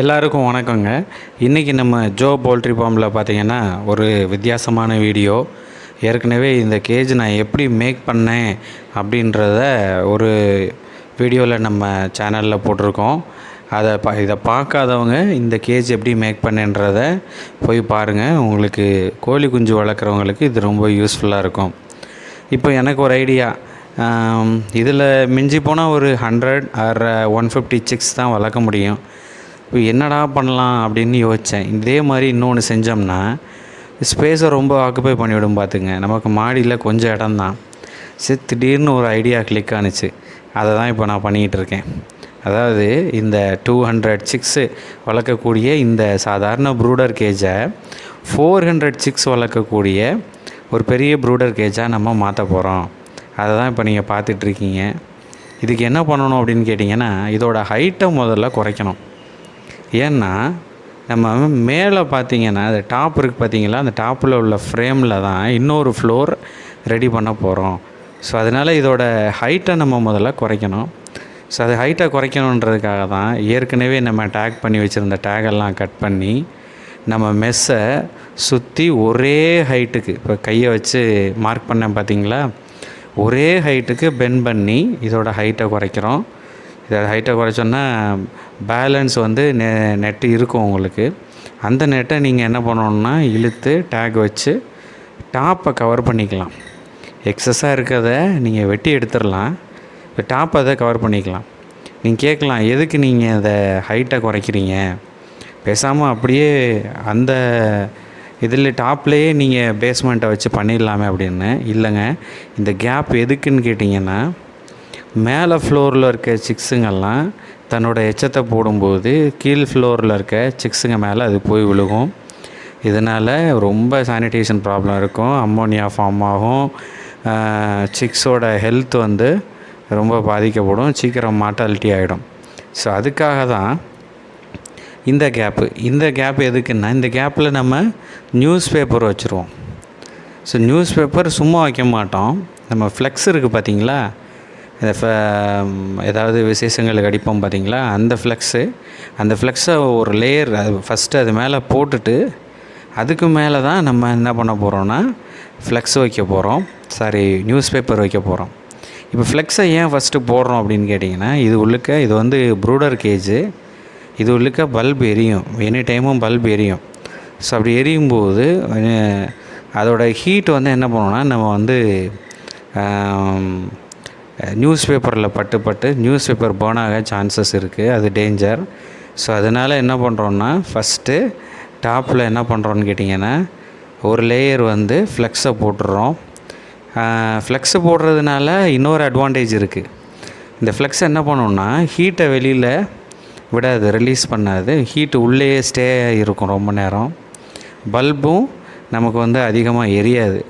எல்லாருக்கும் வணக்கங்க. இன்றைக்கி நம்ம ஜோ போல்ட்ரி ஃபார்மில் பார்த்தீங்கன்னா ஒரு வித்தியாசமான வீடியோ. ஏற்கனவே இந்த கேஜ் நான் எப்படி மேக் பண்ணேன் அப்படின்றத ஒரு வீடியோவில் நம்ம சேனலில் போட்டிருக்கோம். அதை பா இதை பார்க்காதவங்க இந்த கேஜ் எப்படி மேக் பண்ணேன்றத போய் பாருங்கள் உங்களுக்கு கோழி குஞ்சு வளர்க்குறவங்களுக்கு இது ரொம்ப யூஸ்ஃபுல்லாக இருக்கும். இப்போ எனக்கு ஒரு ஐடியா இதில் மிஞ்சி போனால் ஒரு hundred or one fifty chicks தான் வளர்க்க முடியும். என்னடா பண்ணலாம் அப்படின்னு யோசித்தேன் இதே மாதிரி இன்னொன்று செஞ்சோம்னா ஸ்பேஸை ரொம்ப ஆக்குப்பை பண்ணிவிடும் பார்த்துங்க. நமக்கு மாடியில் கொஞ்சம் இடம் தான் சரி திடீர்னு ஒரு ஐடியா கிளிக் ஆணுச்சு அதை தான் இப்போ நான் பண்ணிக்கிட்டு இருக்கேன். அதாவது இந்த டூ ஹண்ட்ரட் சிக்ஸு வளர்க்கக்கூடிய இந்த சாதாரண ப்ரூடர் கேஜை ஃபோர் ஹண்ட்ரட் சிக்ஸ் வளர்க்கக்கூடிய ஒரு பெரிய ப்ரூடர் கேஜாக நம்ம மாற்ற போகிறோம் அதை தான் இப்போ நீங்கள் பார்த்துட்ருக்கீங்க இதுக்கு என்ன பண்ணணும் அப்படின்னு கேட்டிங்கன்னா இதோட ஹைட்டை முதல்ல குறைக்கணும். ஏன்னா நம்ம மேலே பார்த்தீங்கன்னா அந்த டாப் இருக்குது பார்த்தீங்களா அந்த டாப்பில் உள்ள ஃப்ரேமில் தான் இன்னொரு ஃப்ளோர் ரெடி பண்ண போகிறோம் ஸோ அதனால் இதோட ஹைட்டை நம்ம முதல்ல குறைக்கணும். ஸோ அது ஹைட்டை குறைக்கணுன்றதுக்காக தான் ஏற்கனவே நம்ம டேக் பண்ணி வச்சுருந்த டேகெல்லாம் கட் பண்ணி நம்ம மெஸ்ஸை சுற்றி ஒரே ஹைட்டுக்கு இப்போ கையை வச்சு மார்க் பண்ணேன் பார்த்தீங்களா ஒரே ஹைட்டுக்கு பென் பண்ணி இதோட ஹைட்டை குறைக்கிறோம். இதை ஹைட்டை குறைச்சோன்னா பேலன்ஸ் வந்து நெ நெட்டு இருக்கும் உங்களுக்கு. அந்த நெட்டை நீங்கள் என்ன பண்ணணுன்னா இழுத்து டேக் வச்சு டாப்பை கவர் பண்ணிக்கலாம். எக்ஸஸாக இருக்கிறத நீங்கள் வெட்டி எடுத்துடலாம். இப்போ டாப்பை அதை கவர் பண்ணிக்கலாம். நீங்கள் கேட்கலாம் எதுக்கு நீங்கள் அதை ஹைட்டை குறைக்கிறீங்க? பேசாமல் அப்படியே அந்த இதில் டாப்லேயே நீங்கள் பேஸ்மெண்ட்டை வச்சு பண்ணிடலாமே அப்படின்னு. இல்லைங்க இந்த கேப் எதுக்குன்னு கேட்டிங்கன்னா மேலே ஃப்ளோரில் இருக்க சிக்ஸுங்கெல்லாம் தன்னோட எச்சத்தை போடும்போது கீழ் ஃப்ளோரில் இருக்க சிக்ஸுங்க மேலே அது போய் விழுகும். இதனால் ரொம்ப சானிடேஷன் ப்ராப்ளம் இருக்கும். அம்மோனியா ஃபார்ம் ஆகும். சிக்ஸோட ஹெல்த் வந்து ரொம்ப பாதிக்கப்படும். சீக்கிரம் மாட்டாலிட்டி ஆகிடும் ஸோ அதுக்காக தான் இந்த கேப்பு இந்த கேப் எதுக்குன்னா இந்த கேப்பில் நம்ம நியூஸ் பேப்பர் வச்சுருவோம். ஸோ நியூஸ் பேப்பர் சும்மா வைக்க மாட்டோம். நம்ம ஃப்ளெக்ஸ் இருக்குது பார்த்தீங்களா இந்த ஏதாவது விசேஷங்களுக்கு அடிப்போம் பார்த்தீங்களா? அந்த ஃப்ளெக்ஸு அந்த ஃப்ளெக்ஸை ஒரு லேயர் அது ஃபஸ்ட்டு அது மேலே போட்டுட்டு அதுக்கு மேலே தான் நம்ம என்ன பண்ண போகிறோன்னா ஃப்ளெக்ஸ் வைக்க போகிறோம் சாரி நியூஸ் பேப்பர் வைக்க போகிறோம் இப்போ ஃப்ளெக்ஸை ஏன் ஃபஸ்ட்டு போடுறோம் அப்படின்னு கேட்டிங்கன்னா இது உள்ளுக்க இது வந்து ப்ரூடர் கேஜு இது உள்ளுக்க பல்ப் எரியும். எனி டைமும் பல்ப் எரியும். ஸோ அப்படி எரியும் போது அதோட ஹீட் வந்து என்ன பண்ணோன்னா நம்ம வந்து நியூஸ் பேப்பரில் பட்டு பட்டு நியூஸ் பேப்பர் பேர்ன் ஆக சான்சஸ் இருக்குது அது டேஞ்சர் ஸோ அதனால் என்ன பண்ணுறோன்னா ஃபஸ்ட்டு டாப்பில் என்ன பண்ணுறோன்னு கேட்டிங்கன்னா ஒரு லேயர் வந்து ஃப்ளெக்ஸை போட்டுடுறோம் ஃப்ளெக்ஸை போடுறதுனால இன்னொரு அட்வான்டேஜ் இருக்குது இந்த ஃப்ளெக்ஸ் என்ன பண்ணோன்னா ஹீட்டை வெளியில் விடாது ரிலீஸ் பண்ணாது. ஹீட்டு உள்ளேயே ஸ்டே இருக்கும் ரொம்ப நேரம். பல்பும் நமக்கு வந்து அதிகமாக எரியாது.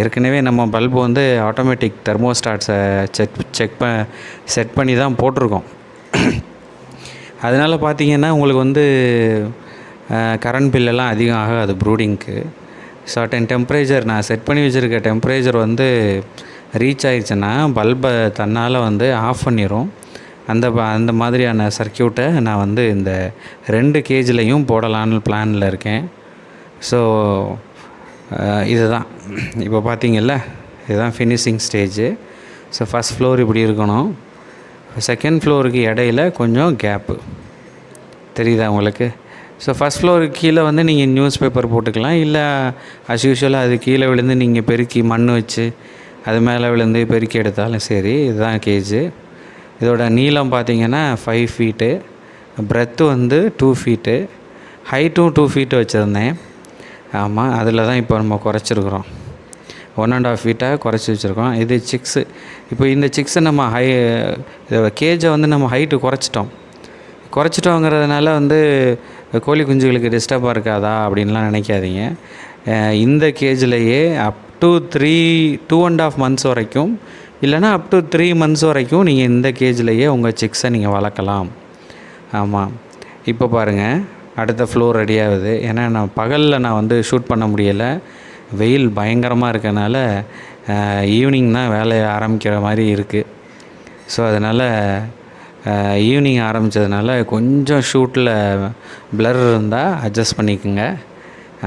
ஏற்கனவே நம்ம பல்பு வந்து ஆட்டோமேட்டிக் தெர்மோஸ்டாட்ஸை செக் செக் ப செட் பண்ணி தான் போட்டிருக்கோம். அதனால் பார்த்தீங்கன்னா உங்களுக்கு வந்து கரண்ட் பில்லெல்லாம் அதிகம் ஆகாது ப்ரூடிங்க்கு சர்டன் டெம்பரேச்சர் நான் செட் பண்ணி வச்சுருக்க டெம்பரேச்சர் வந்து ரீச் ஆயிடுச்சுன்னா பல்பை தன்னால் வந்து ஆஃப் பண்ணிடும் அந்த அந்த மாதிரியான சர்க்கியூட்டை நான் வந்து இந்த ரெண்டு கேஜிலையும் போடலான்னு பிளானில் இருக்கேன். ஸோ இதுதான். இப்போ பார்த்தீங்கல்ல இதுதான் finishing stage so first floor இப்படி இருக்கணும். செகண்ட் ஃப்ளோருக்கு இடையில கொஞ்சம் கேப்பு தெரியுதா உங்களுக்கு? ஸோ ஃபஸ்ட் ஃப்ளோருக்கு கீழே வந்து நீங்கள் நியூஸ் பேப்பர் போட்டுக்கலாம். இல்லை அஸ் யூஷுவலாக அது கீழே விழுந்து நீங்கள் பெருக்கி மண் வச்சு அது மேலே விழுந்து பெருக்கி எடுத்தாலும் சரி இதுதான் கேஜு இதோட நீளம் பார்த்தீங்கன்னா ஃபைவ் ஃபீட்டு ப்ரெத்து வந்து டூ ஃபீட்டு ஹைட்டும் டூ ஃபீட்டு வச்சுருந்தேன். ஆமாம் அதில் தான் இப்போ நம்ம குறைச்சிருக்குறோம். ஒன் அண்ட் ஆஃப் ஃபீட்டாக குறைச்சி வச்சுருக்கோம். இது சிக்ஸு இப்போ இந்த சிக்ஸை நம்ம ஹை கேஜை வந்து நம்ம ஹைட்டு குறைச்சிட்டோம். குறைச்சிட்டோங்கிறதுனால வந்து கோழி குஞ்சுகளுக்கு டிஸ்டர்பாக இருக்காதா அப்படின்லாம் நினைக்காதீங்க. இந்த கேஜ்லேயே up to three two and half months வரைக்கும் இல்லைனா அப் டு த்ரீ மந்த்ஸ் வரைக்கும் நீங்கள் இந்த கேஜிலேயே உங்கள் சிக்ஸை நீங்கள் வளர்க்கலாம். ஆமாம் இப்போ பாருங்கள் அடுத்த ஃப்ளோர் ரெடி ஆகுது. ஏன்னா நான் பகலில் நான் வந்து ஷூட் பண்ண முடியலை. வெயில் பயங்கரமாக இருக்கனால ஈவினிங் தான் வேலையை ஆரம்பிக்கிற மாதிரி இருக்குது ஸோ அதனால் ஈவினிங் ஆரம்பித்ததுனால கொஞ்சம் ஷூட்டில் ப்ளர் இருந்தால் அட்ஜஸ்ட் பண்ணிக்கோங்க.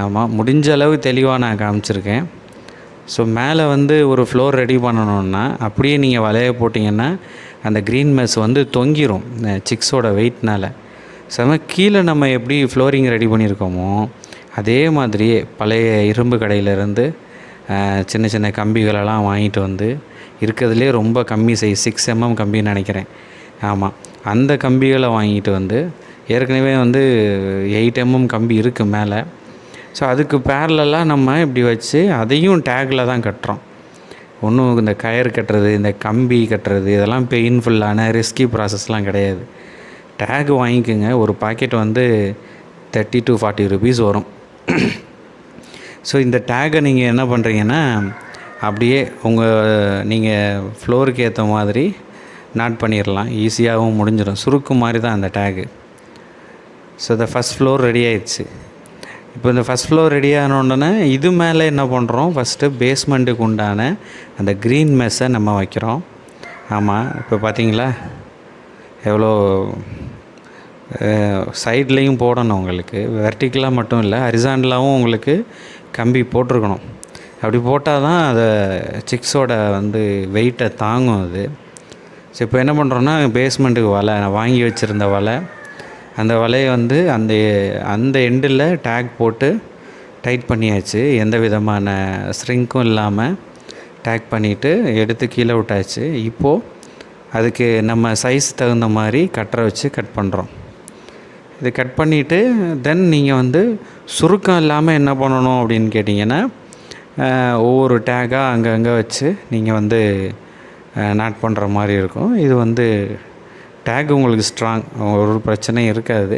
ஆமாம் முடிஞ்ச அளவு தெளிவாக நான் காமிச்சிருக்கேன். ஸோ மேலே வந்து ஒரு ஃப்ளோர் ரெடி பண்ணணுன்னா அப்படியே நீங்கள் வலைய போட்டிங்கன்னா அந்த க்ரீன் மெஸ் வந்து தொங்கிரும் சிக்ஸோட வெயிட்னால் செம கீழே நம்ம எப்படி ஃப்ளோரிங் ரெடி பண்ணியிருக்கோமோ அதே மாதிரியே பழைய இரும்பு கடையிலேருந்து சின்ன சின்ன கம்பிகளெல்லாம் வாங்கிட்டு வந்து இருக்கிறதுலே ரொம்ப கம்மி சைஸ் சிக்ஸ் எம்எம் கம்பின்னு நினைக்கிறேன். ஆமாம் அந்த கம்பிகளை வாங்கிட்டு வந்து ஏற்கனவே வந்து எயிட் எம்எம் கம்பி இருக்குது மேலே. ஸோ அதுக்கு பேரலெல்லாம் நம்ம இப்படி வச்சு அதையும் டேக்கில் தான் கட்டுறோம். ஒன்றும் இந்த கயர் கட்டுறது இந்த கம்பி கட்டுறது இதெல்லாம் பெயின்ஃபுல்லான ரிஸ்கி ப்ராசஸ்லாம் கிடையாது. டேக் வாங்கிக்கோங்க. ஒரு பாக்கெட் வந்து தேர்ட்டி டு ஃபார்ட்டி ருபீஸ் வரும். ஸோ இந்த டேக்கை நீங்கள் என்ன பண்ணுறீங்கன்னா அப்படியே உங்கள் நீங்கள் ஃப்ளோருக்கு ஏற்ற மாதிரி நாட் பண்ணிடலாம் ஈஸியாகவும் முடிஞ்சிடும் சுருக்கு மாதிரி தான் அந்த டேகு ஸோ இந்த ஃபஸ்ட் ஃப்ளோர் ரெடி ஆயிடுச்சு. இப்போ இந்த ஃபஸ்ட் ஃப்ளோர் ரெடி ஆனோடனே இது மேலே என்ன பண்ணுறோம் ஃபஸ்ட்டு பேஸ்மெண்ட்டுக்கு உண்டான அந்த க்ரீன் மெஸ்ஸை நம்ம வைக்கிறோம். ஆமாம் இப்போ பார்த்தீங்களா? எவ்வளோ சைட்லேயும் போடணும் உங்களுக்கு. வெர்டிக்கலாக மட்டும் இல்லை ஹரிசாண்டலாகவும் உங்களுக்கு கம்பி போட்டிருக்கணும். அப்படி போட்டால் தான் அதை சிக்ஸோட வந்து வெயிட்டை தாங்கும் அது. ஸோ இப்போ என்ன பண்ணுறோன்னா பேஸ்மெண்ட்டுக்கு வலை நான் வாங்கி வச்சுருந்த வலை. அந்த வலையை வந்து அந்த அந்த எண்டில் டேக் போட்டு டைட் பண்ணியாச்சு. எந்த விதமான ஸ்ட்ரிங்க்கும் இல்லாமல் டேக் பண்ணிவிட்டு எடுத்து கீழே விட்டாச்சு. இப்போது அதுக்கு நம்ம சைஸ் தகுந்த மாதிரி கட்டரை வச்சு கட் பண்ணுறோம் இது கட் பண்ணிவிட்டு தென் நீங்கள் வந்து சுருக்கம் இல்லாமல் என்ன பண்ணணும் அப்படின்னு கேட்டிங்கன்னா ஒவ்வொரு டேக்காக அங்கங்கே வச்சு நீங்கள் வந்து நாட் பண்ணுற மாதிரி இருக்கும். இது வந்து டேக் உங்களுக்கு ஸ்ட்ராங் ஒரு பிரச்சனையும் இருக்காது.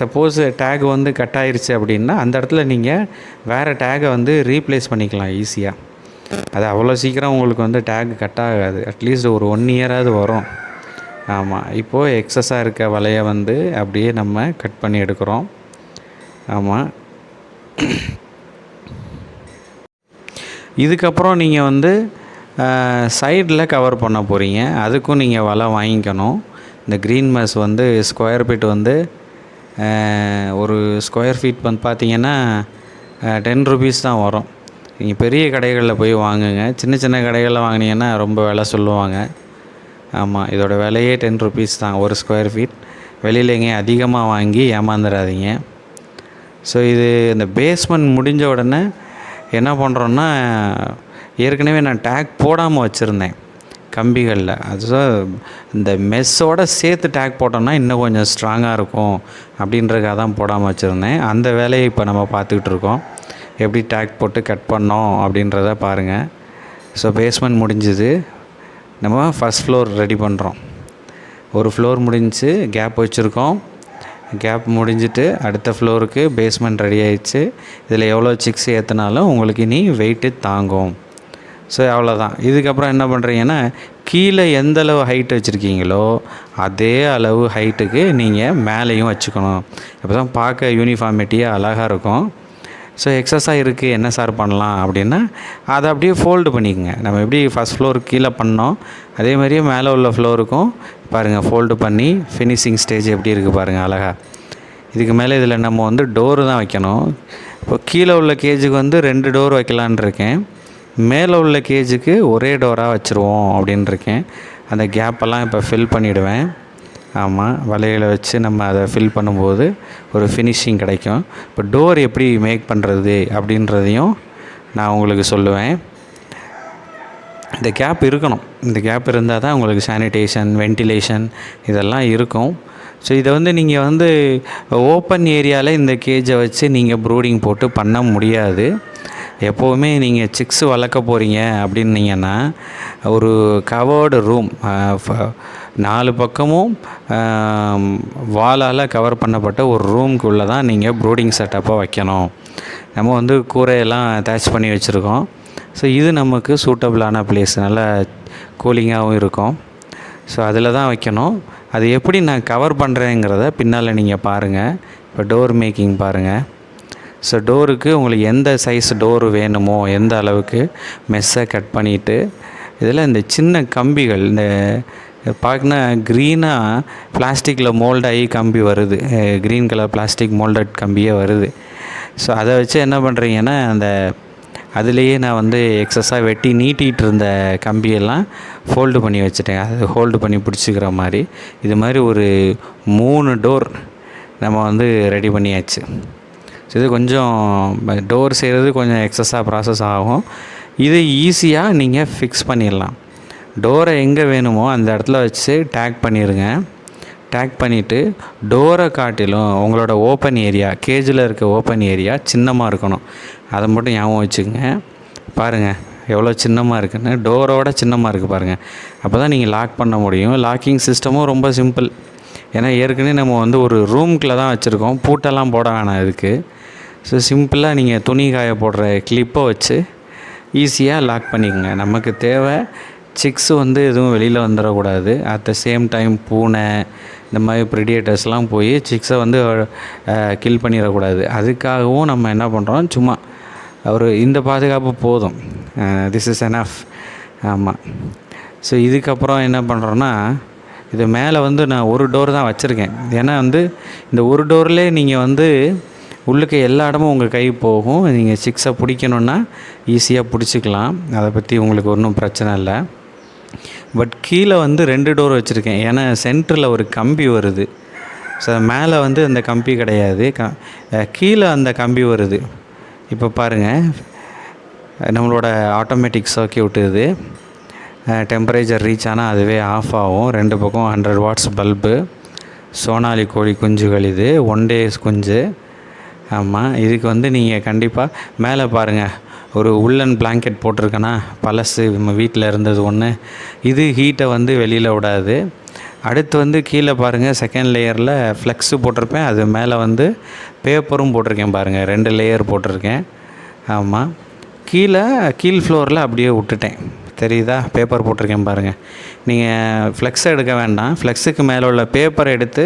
சப்போஸ் டேக் வந்து கட் ஆயிடுச்சு அப்படின்னா அந்த இடத்துல நீங்கள் வேறு டேகை வந்து ரீப்ளேஸ் பண்ணிக்கலாம் ஈஸியாக அது அவ்வளோ சீக்கிரம் உங்களுக்கு வந்து டேக் கட் ஆகாது. அட்லீஸ்ட் ஒரு ஒன் இயராவது வரும். ஆமாம் இப்போது எக்ஸஸாக இருக்க வலையை வந்து அப்படியே நம்ம கட் பண்ணி எடுக்கிறோம். ஆமாம் இதுக்கப்புறம் நீங்கள் வந்து சைடில் கவர் பண்ண போகிறீங்க அதுக்கும் நீங்கள் வலை வாங்கிக்கணும். இந்த க்ரீன் மஸ் வந்து ஸ்கொயர் ஃபீட் வந்து ஒரு ஸ்கொயர் ஃபீட் வந்து பார்த்தீங்கன்னா டென் ருபீஸ் தான் வரும். நீங்கள் பெரிய கடைகளில் போய் வாங்குங்க. சின்ன சின்ன கடைகளில் வாங்கினீங்கன்னா ரொம்ப விலை சொல்லுவாங்க. ஆமாம் இதோட விலையே டென் ருபீஸ் தான் ஒரு ஸ்கொயர் ஃபீட் வெளியில் எங்கேயும் அதிகமாக வாங்கி ஏமாந்துடாதீங்க ஸோ இது இந்த பேஸ்மெண்ட் முடிஞ்ச உடனே என்ன பண்ணுறோன்னா ஏற்கனவே நான் டேக் போடாமல் வச்சுருந்தேன் கம்பிகளில். அது இந்த மெஸ்ஸோட சேர்த்து டேக் போட்டோம்னா இன்னும் கொஞ்சம் ஸ்ட்ராங்காக இருக்கும் அப்படின்றதுக்காக தான் போடாமல் வச்சுருந்தேன். அந்த வேலையை இப்போ நம்ம பார்த்துக்கிட்டு இருக்கோம். எப்படி டேக் போட்டு கட் பண்ணோம் அப்படின்றத பாருங்கள் ஸோ பேஸ்மெண்ட் முடிஞ்சுது. நம்ம ஃபஸ்ட் ஃப்ளோர் ரெடி பண்ணுறோம் ஒரு ஃப்ளோர் முடிஞ்சு கேப் வச்சுருக்கோம். கேப் முடிஞ்சிட்டு அடுத்த ஃப்ளோருக்கு பேஸ்மெண்ட் ரெடி ஆயிடுச்சு. இதில் எவ்வளோ சிக்ஸ் ஏற்றினாலும் உங்களுக்கு இனி வெயிட்டு தாங்கும். ஸோ அவ்வளோதான் இதுக்கப்புறம் என்ன பண்ணுறீங்கன்னா கீழே எந்த அளவு ஹைட் வச்சுருக்கீங்களோ அதே அளவு ஹைட்டுக்கு நீங்கள் மேலேயும் வச்சுக்கணும். இப்போ தான் பார்க்க யூனிஃபார்மிட்டியாக அழகாக இருக்கும். ஸோ எக்ஸஸாக இருக்குது என்ன சார் பண்ணலாம் அப்படின்னா அதை அப்படியே ஃபோல்டு பண்ணிக்கோங்க. நம்ம எப்படி ஃபஸ்ட் ஃப்ளோர் கீழே பண்ணோம் அதே மாதிரியே மேலே உள்ள ஃப்ளோருக்கும் பாருங்கள் ஃபோல்டு பண்ணி ஃபினிஷிங் ஸ்டேஜ் எப்படி இருக்குது பாருங்கள் அழகாக இதுக்கு மேலே இதில் நம்ம வந்து டோரு தான் வைக்கணும். இப்போ கீழே உள்ள கேஜுக்கு வந்து ரெண்டு டோர் வைக்கலான் இருக்கேன். மேலே உள்ள கேஜுக்கு ஒரே டோராக வச்சுருவோம் அப்படின்னு இருக்கேன். அந்த கேப்பெல்லாம் இப்போ ஃபில் பண்ணிவிடுவேன் ஆமாம் வலையில் வச்சு நம்ம அதை ஃபில் பண்ணும்போது ஒரு ஃபினிஷிங் கிடைக்கும். இப்போ டோர் எப்படி மேக் பண்ணுறது அப்படின்றதையும் நான் உங்களுக்கு சொல்லுவேன். இந்த கேப் இருக்கணும். இந்த கேப் இருந்தால் தான் உங்களுக்கு சானிடேஷன் வென்டிலேஷன் இதெல்லாம் இருக்கும். ஸோ இதை வந்து நீங்கள் வந்து ஓப்பன் ஏரியாவில் இந்த கேஜை வச்சு நீங்கள் ப்ரூடிங் போட்டு பண்ண முடியாது. எப்போவுமே நீங்கள் சிக்ஸ் வளர்க்க போகிறீங்க அப்படின்னீங்கன்னா ஒரு கவர்டு ரூம் நாலு பக்கமும் வாலால் கவர் பண்ணப்பட்ட ஒரு ரூம்குள்ளே தான் நீங்கள் ப்ரூடிங் செட்டப்பை வைக்கணும். நம்ம வந்து கூரையெல்லாம் அட்டாச் பண்ணி வச்சுருக்கோம். ஸோ இது நமக்கு சூட்டபிளான பிளேஸ் நல்லா கூலிங்காகவும் இருக்கும். ஸோ அதில் தான் வைக்கணும். அது எப்படி நான் கவர் பண்ணுறேங்கிறத பின்னால் நீங்கள் பாருங்கள் இப்போ டோர் மேக்கிங் பாருங்கள் ஸோ டோருக்கு உங்களுக்கு எந்த சைஸ் டோர் வேணுமோ எந்த அளவுக்கு மெஸ்ஸை கட் பண்ணிவிட்டு இதில் இந்த சின்ன கம்பிகள் இந்த பார்க்கினா க்ரீனாக பிளாஸ்டிக்கில் மோல்டாகி கம்பி வருது. க்ரீன் கலர் பிளாஸ்டிக் மோல்டட் கம்பியே வருது. ஸோ அதை வச்சு என்ன பண்ணுறீங்கன்னா அந்த அதுலேயே நான் வந்து எக்ஸஸாக வெட்டி நீட்டிகிட்டு இருந்த கம்பியெல்லாம் ஃபோல்டு பண்ணி வச்சுட்டேன். அது ஹோல்டு பண்ணி பிடிச்சிக்கிற மாதிரி. இது மாதிரி ஒரு மூணு டோர் நம்ம வந்து ரெடி பண்ணியாச்சு. ஸோ இது கொஞ்சம் டோர் செய்கிறது கொஞ்சம் எக்ஸஸாக ப்ராசஸ் ஆகும். இது ஈஸியாக நீங்கள் ஃபிக்ஸ் பண்ணிடலாம். டோரை எங்கே வேணுமோ அந்த இடத்துல வச்சு டேக் பண்ணிடுங்க டேக் பண்ணிவிட்டு டோரை காட்டிலும் உங்களோட ஓப்பன் ஏரியா கேஜில் இருக்க ஓப்பன் ஏரியா சின்னமாக இருக்கணும். அதை மட்டும் ஞாபகம் வச்சுக்கோங்க. பாருங்கள் எவ்வளோ சின்னமாக இருக்குன்னு. டோரோட சின்னமாக இருக்குது பாருங்கள் அப்போ தான் நீங்கள் லாக் பண்ண முடியும். லாக்கிங் சிஸ்டமும் ரொம்ப சிம்பிள் ஏன்னா ஏற்கனவே நம்ம வந்து ஒரு ரூம்குள்ளே தான் வச்சுருக்கோம். பூட்டெல்லாம் போட வேணாம் இதுக்கு. ஸோ சிம்பிளாக நீங்கள் துணி காய போடுற கிளிப்பை வச்சு ஈஸியாக லாக் பண்ணிக்கோங்க. நமக்கு தேவை சிக்ஸ் வந்து எதுவும் வெளியில் வந்துடக்கூடாது அட் த சேம் டைம் பூனை இந்த மாதிரி ப்ரிடியேட்டர்ஸ்லாம் போய் சிக்ஸை வந்து கில் பண்ணிடக்கூடாது அதுக்காகவும் நம்ம என்ன பண்ணுறோம் சும்மா ஒரு இந்த பாதுகாப்பு போதும். திஸ் இஸ் எனஃப் ஆமாம் ஸோ இதுக்கப்புறம் என்ன பண்ணுறோன்னா இது மேலே வந்து நான் ஒரு டோர் தான் வச்சுருக்கேன். ஏன்னா வந்து இந்த ஒரு டோர்லேயே நீங்கள் வந்து உள்ளுக்கு எல்லா இடமும் உங்கள் கை போகும். நீங்கள் சிக்ஸை பிடிக்கணுன்னா ஈஸியாக பிடிச்சிக்கலாம். அதை பற்றி உங்களுக்கு ஒன்றும் பிரச்சனை இல்லை. பட் கீழே வந்து ரெண்டு டோர் வச்சுருக்கேன். ஏன்னா சென்டரில் ஒரு கம்பி வருது. ஸோ மேலே வந்து அந்த கம்பி கிடையாது. க கீழே அந்த கம்பி வருது. இப்போ பாருங்கள் நம்மளோட ஆட்டோமேட்டிக் சர்க்கியூட் இது. டெம்பரேச்சர் ரீச் ஆனால் அதுவே ஆஃப் ஆகும். ரெண்டு பக்கம் ஹண்ட்ரட் வாட்ஸ் பல்பு சோனாலி கோழி குஞ்சுகள் இது. ஒன் டேஸ் குஞ்சு. ஆமாம் இதுக்கு வந்து நீங்கள் கண்டிப்பாக மேலே பாருங்கள் ஒரு உள்ளன் பிளாங்கெட் போட்டிருக்கேன்னா பழசு நம்ம வீட்டில் இருந்தது ஒன்று இது ஹீட்டை வந்து வெளியில் விடாது. அடுத்து வந்து கீழே பாருங்கள் செகண்ட் லேயரில் ஃப்ளெக்ஸு போட்டிருப்பேன். அது மேலே வந்து பேப்பரும் போட்டிருக்கேன் பாருங்கள் ரெண்டு லேயர் போட்டிருக்கேன். ஆமாம் கீழே கீழ் ஃப்ளோரில் அப்படியே விட்டுட்டேன். தெரியுதா? பேப்பர் போட்டிருக்கேன் பாருங்கள் நீங்கள் ஃப்ளெக்ஸை எடுக்க வேண்டாம். ஃப்ளெக்ஸுக்கு மேலே உள்ள பேப்பரை எடுத்து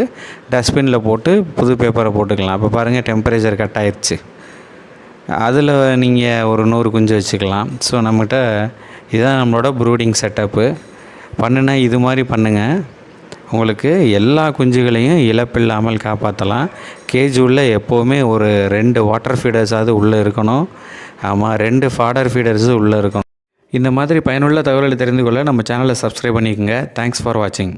டஸ்ட்பினில் போட்டு புது பேப்பரை போட்டுக்கலாம். அப்போ பாருங்கள் டெம்பரேச்சர் கட் ஆயிடுச்சு அதில் நீங்கள் ஒரு நூறு குஞ்சு வச்சுக்கலாம். ஸோ நம்மகிட்ட இதுதான் நம்மளோட ப்ரூடிங் செட்டப்பு பண்ணுனா இது மாதிரி பண்ணுங்கள் உங்களுக்கு எல்லா குஞ்சுகளையும் இழப்பில்லாமல் காப்பாற்றலாம் கேஜ் உள்ள எப்போவுமே ஒரு ரெண்டு வாட்டர் ஃபீடர்ஸாவது உள்ளே இருக்கணும். ஆமாம் ரெண்டு ஃபாடர் ஃபீடர்ஸும் உள்ளே இருக்கணும். இந்த மாதிரி பயனுள்ள தகவல்களை தெரிந்து கொள்ள நம்ம சேனலை சப்ஸ்கிரைப் பண்ணிக்கோங்க. தேங்க்ஸ் ஃபார் வாட்சிங்